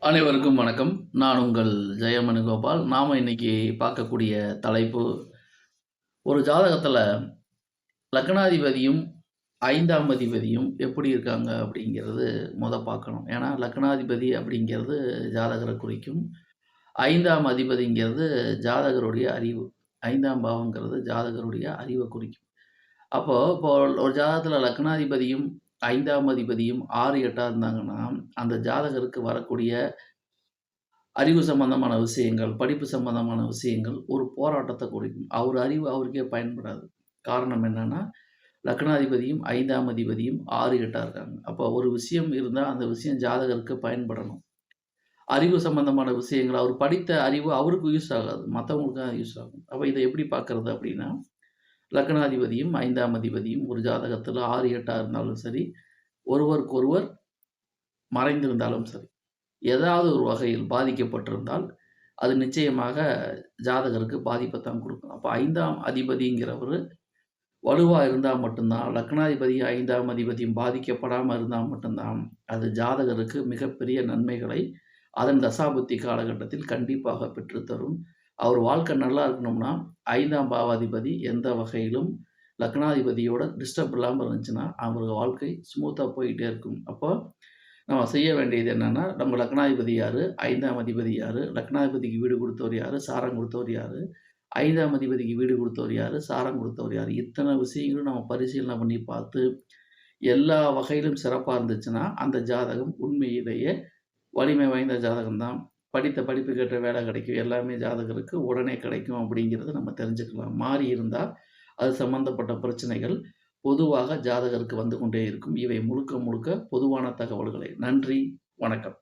அனைவருக்கும் வணக்கம். நான் உங்கள் ஜெயமணி கோபால். நாம் இன்னைக்கு பார்க்கக்கூடிய தலைப்பு ஒரு ஜாதகத்தில் லக்னாதிபதியும் ஐந்தாம் அதிபதியும் எப்படி இருக்காங்க அப்படிங்கிறது முத பார்க்கணும். ஏன்னா லக்னாதிபதி அப்படிங்கிறது ஜாதகரை குறிக்கும். ஐந்தாம் அதிபதிங்கிறது ஜாதகருடைய அறிவு. ஐந்தாம் பாவங்கிறது ஜாதகருடைய அறிவை குறிக்கும். அப்போது இப்போ ஒரு ஜாதகத்தில் லக்னாதிபதியும் ஐந்தாம் அதிபதியும் ஆறு எட்டாக இருந்தாங்கன்னா அந்த ஜாதகருக்கு வரக்கூடிய அறிவு சம்பந்தமான விஷயங்கள் படிப்பு சம்பந்தமான விஷயங்கள் ஒரு போராட்டத்தை குறிக்கும் அவர் அறிவு அவருக்கே பயன்படாது. காரணம் என்னன்னா லக்னாதிபதியும் ஐந்தாம் அதிபதியும் ஆறு எட்டாக இருக்காங்க. அப்போ ஒரு விஷயம் இருந்தால் அந்த விஷயம் ஜாதகருக்கு பயன்படணும். அறிவு சம்பந்தமான விஷயங்கள் அவர் படித்த அறிவு அவருக்கு யூஸ் ஆகாது. மற்றவங்களுக்கு தான் யூஸ் ஆகும். அப்போ இதை எப்படி பார்க்கறது அப்படின்னா லக்னாதிபதியும் ஐந்தாம் அதிபதியும் ஒரு ஜாதகத்தில் ஆறு எட்டாக இருந்தாலும் சரி ஒருவருக்கொருவர் மறைந்திருந்தாலும் சரி ஏதாவது ஒரு வகையில் பாதிக்கப்பட்டிருந்தால் அது நிச்சயமாக ஜாதகருக்கு பாதிப்பை தான் கொடுக்கும். அப்போ ஐந்தாம் அதிபதிங்கிறவர் வலுவாக இருந்தால் மட்டும்தான் லக்னாதிபதி ஐந்தாம் அதிபதியும் பாதிக்கப்படாமல் இருந்தால் மட்டும்தான் அது ஜாதகருக்கு மிகப்பெரிய நன்மைகளை அதன் தசாபுத்தி காலகட்டத்தில் கண்டிப்பாக பெற்றுத்தரும். அவர் வாழ்க்கை நல்லா இருக்கணும்னா ஐந்தாம் பாவாதிபதி எந்த வகையிலும் லக்னாதிபதியோட டிஸ்டர்ப் இல்லாமல் இருந்துச்சுன்னா அவங்களுக்கு வாழ்க்கை ஸ்மூத்தாக போயிட்டே இருக்கும். அப்போ நம்ம செய்ய வேண்டியது என்னென்னா நம்ம லக்னாதிபதி யார்? ஐந்தாம் அதிபதி யார்? லக்னாதிபதிக்கு வீடு கொடுத்தவர் யார்? சாரம் கொடுத்தவர் யார்? ஐந்தாம் அதிபதிக்கு வீடு கொடுத்தவர் யார்? சாரம் கொடுத்தவர் யார்? இத்தனை விஷயங்களும் நம்ம பரிசீலனை பண்ணி பார்த்து எல்லா வகையிலும் சிறப்பாக இருந்துச்சுன்னா அந்த ஜாதகம் உண்மையிலேயே வலிமை வாய்ந்த ஜாதகம் தான் படித்த படிப்பு கேட்ட வேலை கிடைக்கும். எல்லாமே ஜாதகருக்கு உடனே கிடைக்கும் அப்படிங்கிறத நம்ம தெரிஞ்சுக்கலாம். மாறி இருந்தால் அது சம்பந்தப்பட்ட பிரச்சனைகள் பொதுவாக ஜாதகருக்கு வந்து கொண்டே இருக்கும். இவை முழுக்க முழுக்க பொதுவான தகவல்களை. நன்றி. வணக்கம்.